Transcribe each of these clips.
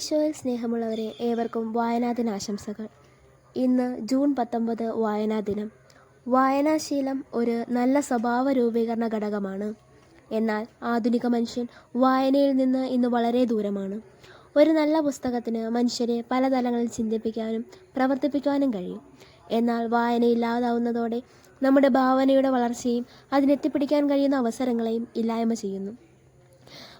ഈശോയിൽ സ്നേഹമുള്ളവരെ ഏവർക്കും വായനാ ദിനാശംസകൾ ഇന്ന് ജൂൺ പത്തൊമ്പത് വായനാ ദിനം വായനാശീലം ഒരു നല്ല സ്വഭാവ രൂപീകരണ ഘടകമാണ്. എന്നാൽ ആധുനിക മനുഷ്യൻ വായനയിൽ നിന്ന് ഇന്ന് വളരെ ദൂരമാണ്. ഒരു നല്ല പുസ്തകത്തിന് മനുഷ്യരെ പല തലങ്ങളിൽ ചിന്തിപ്പിക്കാനും പ്രവർത്തിപ്പിക്കാനും കഴിയും. എന്നാൽ വായന ഇല്ലാതാവുന്നതോടെ നമ്മുടെ ഭാവനയുടെ വളർച്ചയും അതിനെത്തിപ്പിടിക്കാൻ കഴിയുന്ന അവസരങ്ങളെയും ഇല്ലായ്മ ചെയ്യുന്നു.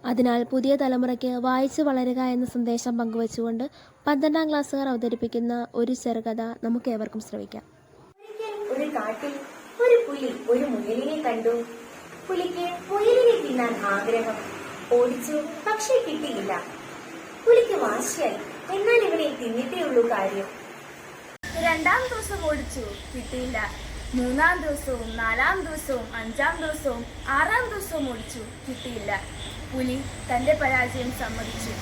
അതിനാൽ പുതിയ തലമുറയ്ക്ക് വായിച്ചു വളരുക എന്ന സന്ദേശം പങ്കുവച്ചുകൊണ്ട് പന്ത്രണ്ടാം ക്ലാസ്സുകാർ അവതരിപ്പിക്കുന്ന ഒരു ചെറുകഥ നമുക്ക് ഏവർക്കും ശ്രമിക്കാം ഒരു കാട്ടിൽ ഒരു പുലി ഒരു മുയലിനെ കണ്ടു. പുലിക്ക് മുയലിനെ തിന്നാൻ ആഗ്രഹം. ഓടിച്ചു പക്ഷേ കിട്ടിയില്ല. പുലിക്ക് വാശിയായി. എന്നാൽ ഇവനെ തിന്നിട്ടേ ഉള്ളൂ കാര്യം. രണ്ടാം ദിവസം ഓടിച്ചു കിട്ടിയില്ല. മൂന്നാം ദിവസവും നാലാം ദിവസവും അഞ്ചാം ദിവസവും ആറാം ദിവസവും ഓടിച്ചു കിട്ടിയില്ല. പുലി തന്റെ പരാജയം സമ്മതിച്ചു.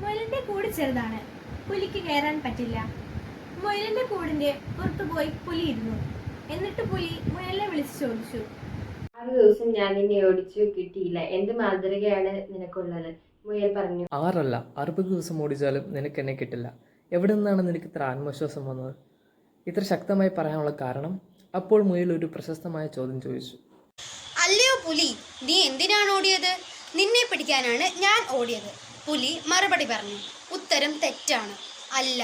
മുയലിന്റെ കൂട് ചെറുതാണ്. പുലിക്ക് കയറാൻ പറ്റില്ല. മുയലിന്റെ കൂടിന്റെ പുറത്തു പോയി പുലി ഇരുന്നു. എന്നിട്ട് പുലി മുയലിനെ വിളിച്ചു ചോദിച്ചു. ആറ് ദിവസം ഞാൻ നിന്നെ ഓടിച്ചു കിട്ടിയില്ല. എന്ത് മാതൃകയാണ് നിനക്കുള്ളത്? മുയൽ പറഞ്ഞു. ആറല്ല അറുപത് ദിവസം ഓടിച്ചാലും നിനക്ക് എന്നെ കിട്ടില്ല. എവിടെ നിന്നാണ് നിനക്ക് ഇത്ര ആത്മവിശ്വാസം വന്നത്? ഇത്ര ശക്തമായി പറയാനുള്ള കാരണം അപ്പോൾ മുയൽ ഒരു പ്രശസ്തമായ ചോദ്യം ചോദിച്ചു. അല്ലയോ പുലി നീ എന്തിനാണ് ഓടിയത്? നിന്നെ പിടിക്കാനാണ് ഞാൻ ഓടിയത്. പുലി മറുപടി പറഞ്ഞു ഉത്തരം തെറ്റാണ്. അല്ല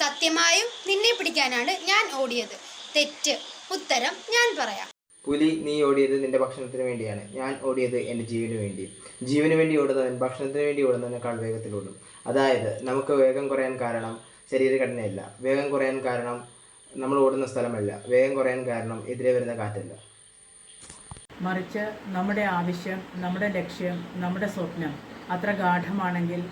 സത്യമായും നിന്നെ പിടിക്കാനാണ് ഞാൻ ഓടിയത്. തെറ്റ് ഉത്തരം ഞാൻ പറയാം. പുലി നീ ഓടിയത് നിന്റെ ഭക്ഷണത്തിന് വേണ്ടിയാണ്. ഞാൻ ഓടിയത് എന്റെ ജീവന് വേണ്ടി. ജീവന് വേണ്ടി ഓടുന്നവൻ ഭക്ഷണത്തിന് വേണ്ടി ഓടുന്നതിനേക്കാൾ വേഗത്തിൽ ഓടും അതായത് നമുക്ക് വേഗം കുറയാൻ കാരണം ശരീരഘടനയല്ല. വേഗം കുറയാൻ കാരണം നമ്മൾ ഓടുന്ന സ്ഥലമല്ല. വേഗം കുറയാൻ കാരണം എതിരെ വരുന്ന കാറ്റല്ല. മറിച്ച് നമ്മുടെ ആവശ്യം നമ്മുടെ ലക്ഷ്യം നമ്മുടെ സ്വപ്നം അത്ര ഗാഠമാണെങ്കിൽ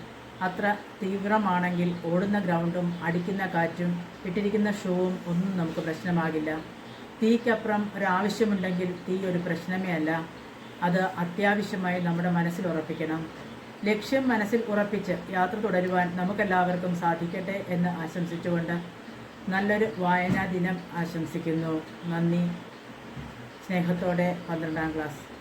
അത്ര തീവ്രമാണെങ്കിൽ ഓടുന്ന ഗ്രൗണ്ടും അടിക്കുന്ന കാറ്റും ഇട്ടിരിക്കുന്ന ഷൂവും ഒന്നും നമുക്ക് പ്രശ്നമാകില്ല. തീക്കപ്പുറം ഒരാവശ്യമുണ്ടെങ്കിൽ തീ ഒരു പ്രശ്നമേ അല്ല. അത് അത്യാവശ്യമായി നമ്മുടെ മനസ്സിൽ ഉറപ്പിക്കണം. ലക്ഷ്യം മനസ്സിൽ ഉറപ്പിച്ച് യാത്ര തുടരുവാൻ നമുക്കെല്ലാവർക്കും സാധിക്കട്ടെ എന്ന് ആശംസിച്ചുകൊണ്ട് നല്ലൊരു വായനാ ദിനം ആശംസിക്കുന്നു. നന്ദി. സ്നേഹത്തോടെ പന്ത്രണ്ടാം ക്ലാസ്.